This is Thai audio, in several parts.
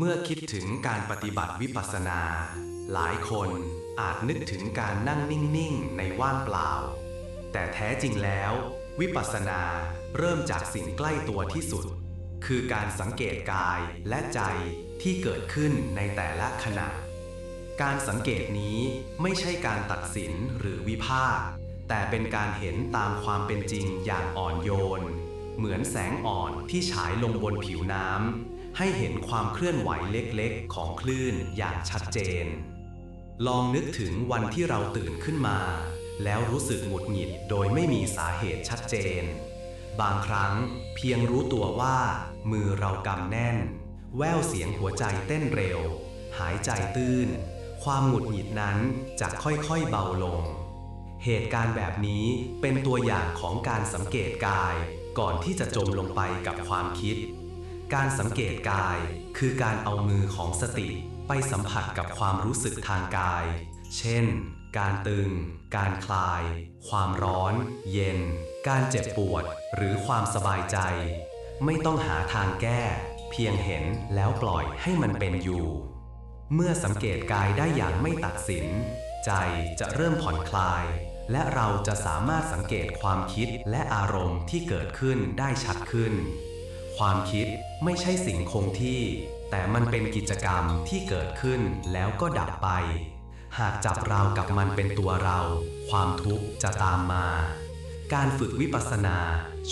เมื่อคิดถึงการปฏิบัติวิปัสสนา หลายคนอาจนึกถึงการนั่งนิ่งๆ ในว่างเปล่า แต่แท้จริงแล้ว วิปัสสนาเริ่มจากสิ่งใกล้ตัวที่สุด คือการสังเกตกายและใจที่เกิดขึ้นในแต่ละขณะ การสังเกตนี้ไม่ใช่การตัดสินหรือวิพากษ์แต่เป็นการเห็นตามความเป็นจริงอย่างอ่อนโยน เหมือนแสงอ่อนที่ฉายลงบนผิวน้ำ ให้เห็นความเคลื่อนไหวเล็กๆ ของคลื่นอย่างชัดเจน ลองนึกถึงวันที่เราตื่นขึ้นมา แล้วรู้สึกหงุดหงิดโดยไม่มีสาเหตุชัดเจน บางครั้งเพียงรู้ตัวว่า มือเรากำแน่น แววเสียงหัวใจเต้นเร็ว หายใจตื้น ความหงุดหงิดนั้นจะค่อยๆเบาลง เหตุการณ์แบบนี้เป็นตัวอย่างของการสังเกตกายก่อนที่จะจมลงไปกับความคิด การสังเกตกาย คือการเอามือของสติไปสัมผัสกับความรู้สึกทางกาย เช่น การตึง การคลาย ความร้อน เย็น การเจ็บปวด หรือความสบายใจ ไม่ต้องหาทางแก้ เพียงเห็นแล้วปล่อยให้มันเป็นอยู่ เมื่อสังเกตกายได้อย่างไม่ตัดสิน ใจจะเริ่มผ่อนคลาย และเราจะสามารถสังเกตความคิดและอารมณ์ที่เกิดขึ้นได้ชัดขึ้น ความคิดไม่ใช่สิ่งคงที่ แต่มันเป็นกิจกรรมที่เกิดขึ้นแล้วก็ดับไป หากจับเรากับมันเป็นตัวเรา ความทุกข์จะตามมา การฝึกวิปัสสนา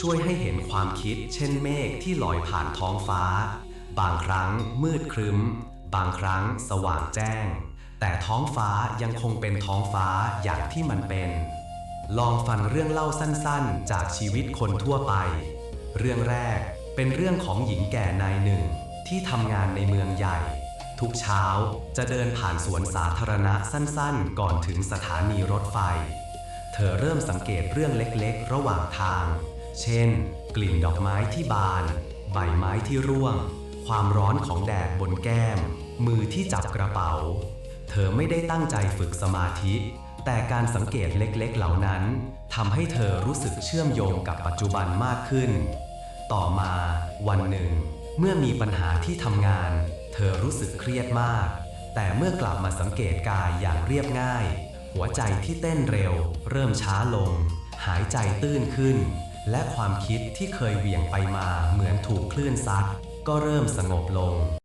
ช่วยให้เห็นความคิด เช่นเมฆที่ลอยผ่านท้องฟ้า บางครั้งมืดครึ้ม บางครั้งสว่างแจ้ง แต่ท้องฟ้ายังคงเป็นท้องฟ้าอย่างที่มันเป็น ลองฟังเรื่องเล่าสั้นๆ จากชีวิตคนทั่วไป เรื่องแรก เป็นเรื่องของหญิงแก่นายหนึ่ง ที่ทำงานในเมืองใหญ่ ทุกเช้าจะเดินผ่านสวนสาธารณะสั้นๆ ก่อนถึงสถานีรถไฟ เธอเริ่มสังเกตเรื่องเล็กๆ ระหว่างทาง เช่น กลิ่นดอกไม้ที่บาน ใบไม้ที่ร่วง ความร้อนของแดดบนแก้ม มือที่จับกระเป๋า เธอไม่ได้ตั้งใจฝึกสมาธิแต่การสังเกตเล็กๆ เหล่านั้นทำให้เธอรู้สึกเชื่อมโยงกับปัจจุบันมากขึ้น ต่อมาวันหนึ่ง เมื่อมีปัญหาที่ทำงาน เธอรู้สึกเครียดมาก แต่เมื่อกลับมาสังเกตกายอย่างเรียบง่าย หัวใจที่เต้นเร็ว เริ่มช้าลง หายใจตื้นขึ้น และความคิดที่เคยเหวี่ยงไปมาเหมือนถูกคลื่นซัดก็เริ่มสงบลง